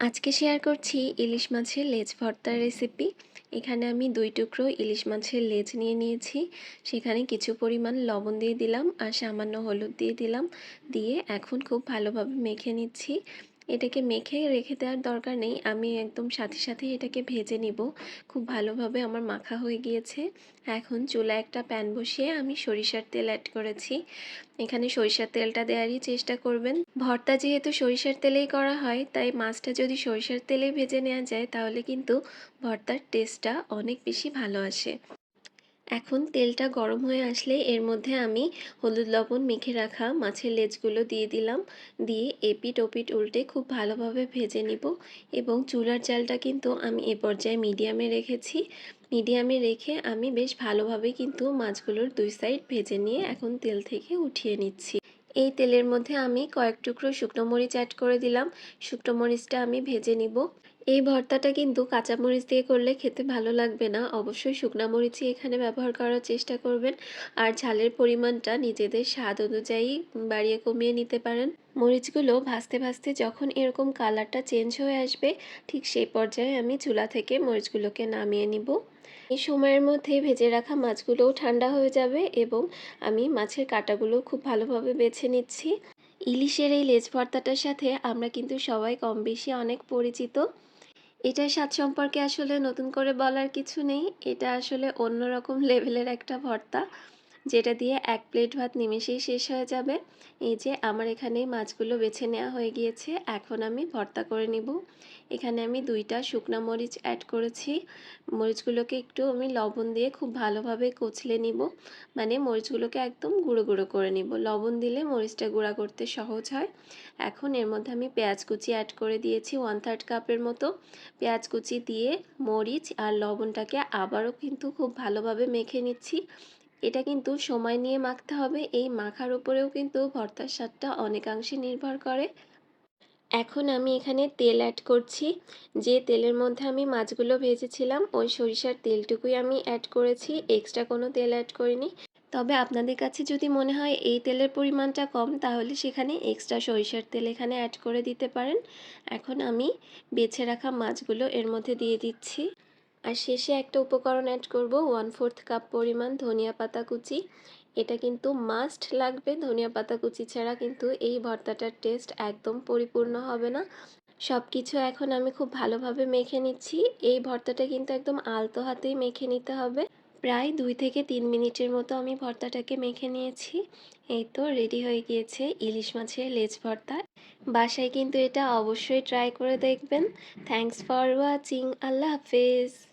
আজকে শেয়ার করছি ইলিশ মাছের লেজ ভর্তার রেসিপি এখানে আমি দুই টুকরো ইলিশ মাছের লেজ নিয়ে নিয়েছি। সেখানে কিছু পরিমাণ লবণ দিয়ে দিলাম আর সামান্য হলুদ দিয়ে দিলাম। দিয়ে এখন খুব ভালোভাবে মেখে নিচ্ছি। এটাকে মেখে রেখে দেওয়ার দরকার নেই। আমি একদম সাথে সাথে এটাকে ভেজে নিব। খুব ভালোভাবে আমার মাখা হয়ে গিয়েছে। এখন চুলা একটা প্যান বসিয়ে আমি সরিষার তেল অ্যাড করেছি। এখানে সরিষার তেলটা দেওয়ারই চেষ্টা করবেন। ভর্তা যেহেতু সরিষার তেলেই করা হয়, তাই মাছটা যদি সরিষার তেলেই ভেজে নেওয়া যায়, তাহলে কিন্তু ভর্তার টেস্টটা অনেক বেশি ভালো আসে। এখন তেলটা গরম হয়ে আসলে এর মধ্যে আমি হলুদ লবণ মেখে রাখা মাছের লেজগুলো দিয়ে দিলাম। দিয়ে এপিট ওপিট উল্টে খুব ভালোভাবে ভেজে নিব এবং চুলার জালটা কিন্তু আমি এ পর্যায়ে মিডিয়ামে রেখেছি। মিডিয়ামে রেখে আমি বেশ ভালোভাবে কিন্তু মাছগুলোর দুই সাইড ভেজে নিয়ে এখন তেল থেকে উঠিয়ে নিচ্ছি। এই তেলের মধ্যে আমি কয়েক টুকরো শুকনো মরিচ অ্যাড করে দিলাম। শুকনো মরিচটা আমি ভেজে নিব। এই ভর্তাটা কিন্তু কাঁচামরিচ দিয়ে করলে খেতে ভালো লাগবে না। অবশ্যই শুকনো মরিচই এখানে ব্যবহার করার চেষ্টা করবেন। আর ঝালের পরিমাণটা নিজেদের স্বাদ অনুযায়ী বাড়িয়ে কমিয়ে নিতে পারেন। মরিচগুলো ভাজতে ভাজতে যখন এরকম কালারটা চেঞ্জ হয়ে আসবে, ঠিক সেই পর্যায়ে আমি চুলা থেকে মরিচগুলোকে নামিয়ে নিব। এই সময়ের মধ্যে ভেজে রাখা মাছগুলোও ঠান্ডা হয়ে যাবে এবং আমি মাছের কাঁটাগুলো খুব ভালোভাবে বেছে নিচ্ছি। ইলিশের এই লেজ ভর্তাটার সাথে আমরা কিন্তু সবাই কম বেশি অনেক পরিচিত। এটার স্বাদ সম্পর্কে আসলে নতুন করে বলার কিছু নেই। এটা আসলে অন্যরকম লেভেলের একটা ভর্তা। যেটা দিয়ে এক প্লেট ভাত নিমেষেই শেষ হয়ে যাবে। এই যে আমার এখানে মাছগুলো বেছে নেওয়া হয়ে গিয়েছে, এখন আমি ভর্তা করে নিব। এখানে আমি দুইটা শুকনা মরিচ অ্যাড করেছি। মরিচগুলোকে একটু আমি লবণ দিয়ে খুব ভালোভাবে কচলে নিব। মানে মরিচগুলোকে একদম গুঁড়ো গুঁড়ো করে নিব। লবণ দিলে মরিচটা গুঁড়া করতে সহজ হয়। এখন এর মধ্যে আমি পেঁয়াজ কুচি অ্যাড করে দিয়েছি ওয়ান থার্ড কাপের মতো। পেঁয়াজ কুচি দিয়ে মরিচ আর লবণটাকে আবারও কিন্তু খুব ভালোভাবে মেখে নিচ্ছি। এটা কিন্তু সময় নিয়ে মাখতে হবে। এই মাখার উপরেও কিন্তু ভর্তার স্বাদটা অনেকাংশে নির্ভর করে। এখন আমি এখানে তেল অ্যাড করছি। যে তেলের মধ্যে আমি মাছগুলো ভেজেছিলাম, ওই সরিষার তেলটুকুই আমি অ্যাড করেছি। এক্সট্রা কোনো তেল অ্যাড করিনি। তবে আপনাদের কাছে যদি মনে হয় এই তেলের পরিমাণটা কম, তাহলে সেখানে এক্সট্রা সরিষার তেল এখানে অ্যাড করে দিতে পারেন। এখন আমি বেছে রাখা মাছগুলো এর মধ্যে দিয়ে দিচ্ছি। আর শেষে একটা উপকরণ অ্যাড করব ওয়ান ফোর্থ কাপ পরিমাণ ধনিয়া পাতা কুচি। এটা কিন্তু মাস্ট লাগবে, ধনিয়া পাতা কুচি ছাড়া কিন্তু এই ভর্তাটার টেস্ট একদম পরিপূর্ণ হবে না। সব কিছু এখন আমি খুব ভালোভাবে মেখে নিচ্ছি। এই ভর্তাটা কিন্তু একদম আলতো হাতেই মেখে নিতে হবে। প্রায় দুই থেকে তিন মিনিটের মতো আমি ভর্তাটাকে মেখে নিয়েছি। এই তো রেডি হয়ে গিয়েছে ইলিশ মাছের লেজ ভর্তা। বাসায় কিন্তু এটা অবশ্যই ট্রাই করে দেখবেন। থ্যাংকস ফর ওয়াচিং আল্লাহ হাফেজ।